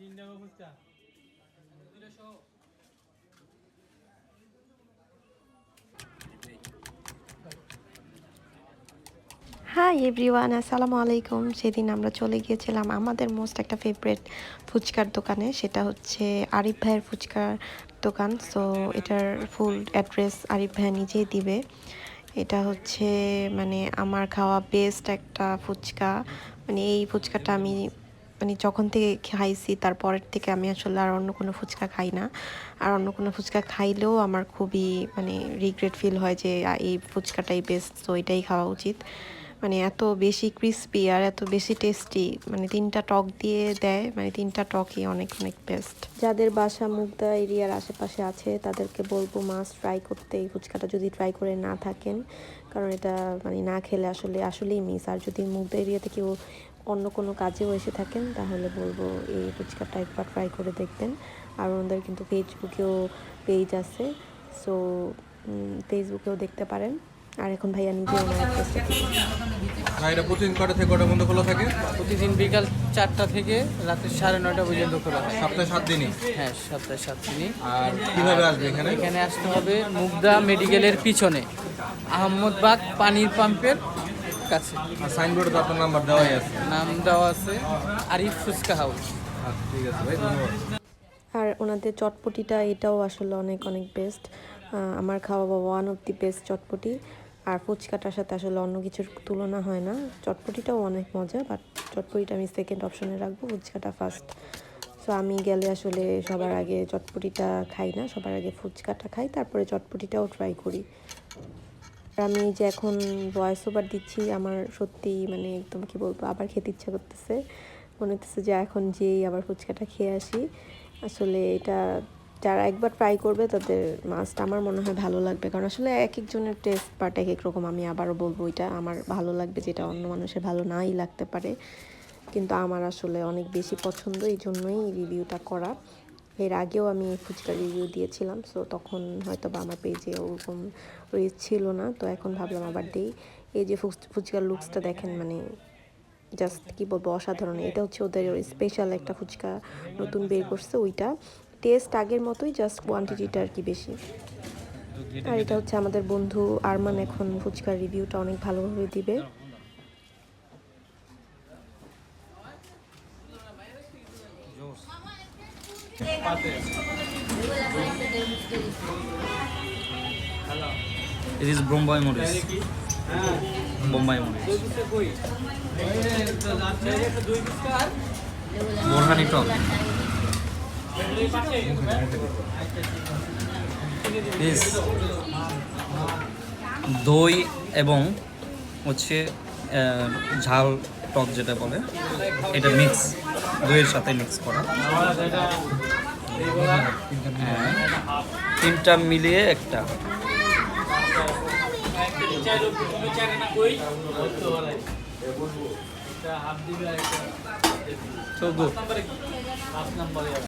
তিন টাকা ফুচকা এভরিওয়ান আসসালামু আলাইকুম সেদিন আমরা চলে গিয়েছিলাম আমাদের মোস্ট একটা ফেভারেট ফুচকার দোকানে। সেটা হচ্ছে আরিফ ভাইয়ের ফুচকার দোকান। সো এটার ফুল অ্যাড্রেস আরিফ ভাইয়া নিজেই দিবে। এটা হচ্ছে মানে আমার খাওয়া বেস্ট একটা ফুচকা। মানে এই ফুচকাটা আমি মানে যখন থেকে খাইছি, তারপরের থেকে আমি আসলে আর অন্য কোনো ফুচকা খাই না। আর অন্য কোনো ফুচকা খাইলেও আমার খুবই মানে রিগ্রেট ফিল হয় যে এই ফুচকাটাই বেস্ট তো এটাই খাওয়া উচিত। মানে এত বেশি ক্রিস্পি আর এত বেশি টেস্টি মানে তিনটা টক দিয়ে দেয় মানে তিনটা টকই অনেক অনেক বেস্ট যাদের বাসা, মুগদা এরিয়ার আশেপাশে আছে, তাদেরকে বলব মাছ ট্রাই করতে এই ফুচকাটা যদি ট্রাই করে না থাকেন। কারণ এটা মানে না খেলে আসলে, আসলেই মিস আর যদি মুগদা এরিয়াতে কেউ অন্য কোনো কাজেও এসে থাকেন তাহলে বলব এই ফুচকাটা একবার ট্রাই করে দেখবেন। আর ওনাদের কিন্তু ফেসবুকেও পেজ আছে সো ফেসবুকেও দেখতে পারেন। আর এখন ভাইয়া নিজে ওনার এটা প্রতিদিন কটা থেকে কটা পর্যন্ত খোলা থাকে? প্রতিদিন বিকাল চারটা থেকে রাতে সাড়ে নয়টা পর্যন্ত খোলা হয় সপ্তাহে সাত দিনই? হ্যাঁ সপ্তাহে সাত দিনই। আর কীভাবে আসবে এখানে? এখানে আসতে হবে মুগদা মেডিকেলের পিছনে। আহমদবাগ পানির পাম্পের কাছে। আর সাইনবোর্ডে আপনার নাম্বার দেওয়াই আছে। নাম দেওয়া আছে আরিফ ফুচকা হাউস। আচ্ছা ঠিক আছে ভাই ধন্যবাদ। আর ওনাদের চটপটিটা এটাও আসলে অনেক অনেক বেস্ট আমার খাওয়া বাবা ওয়ান অফ দি বেস্ট চটপটি। আর ফুচকাটার সাথে আসলে অন্য কিছুর তুলনা হয় না। চটপটিটাও অনেক মজা বাট চটপটিটা আমি সেকেন্ড অপশনে রাখব ফুচকাটা ফার্স্ট সো আমি গেলে আসলে সবার আগে চটপটিটা খাই না সবার আগে ফুচকাটা খাই তারপরে চটপটিটাও ট্রাই করি। আমি যে এখন ভয়েস ওভার দিচ্ছি, আমার সত্যি মানে একদম কি বলব, আবার খেতে ইচ্ছা করতেছে। মনে হচ্ছে যে এখন যেই আবার ফুচকাটা খেয়ে আসি। আসলে এটা যারা একবার ট্রাই করবে, তাদের মাছটা আমার মনে হয় ভালো লাগবে। কারণ আসলে এক একজনের টেস্ট বাট এক এক রকম, আমি আবারও বলব, এটা আমার ভালো লাগবে যেটা অন্য মানুষের ভালো নাই লাগতে পারে। কিন্তু আমার আসলে অনেক বেশি পছন্দ, এই জন্যই রিভিউটা করা। এর আগেও আমি ফুচকা রিভিউ দিয়েছিলাম সো তখন হয়তো বা আমার পেজে ওরকম রিচ ছিল না, তো এখন ভাবলাম আবার দিই। এই যে ফুচ- ফুচকার লুকসটা দেখেন মানে জাস্ট কি বলব, অসাধারণ। এটা হচ্ছে ওদের স্পেশাল একটা ফুচকা নতুন বের করছে ওইটা। টেস্ট আগের মতোই জাস্ট কোয়ান্টিটিটা আর কি বেশি। আর এটা হচ্ছে আমাদের বন্ধু আরমান এখন ফুচকার রিভিউটা অনেক ভালোভাবে দিবে। It is Bombay Morris. Bombay Morris. Borhani talk. This দই এবং হচ্ছে ঝাল টক যেটা বলে এটা মিক্স দইয়ের সাথে মিক্স করা। হ্যাঁ তিনটা মিলিয়ে একটা। চোদ্দ।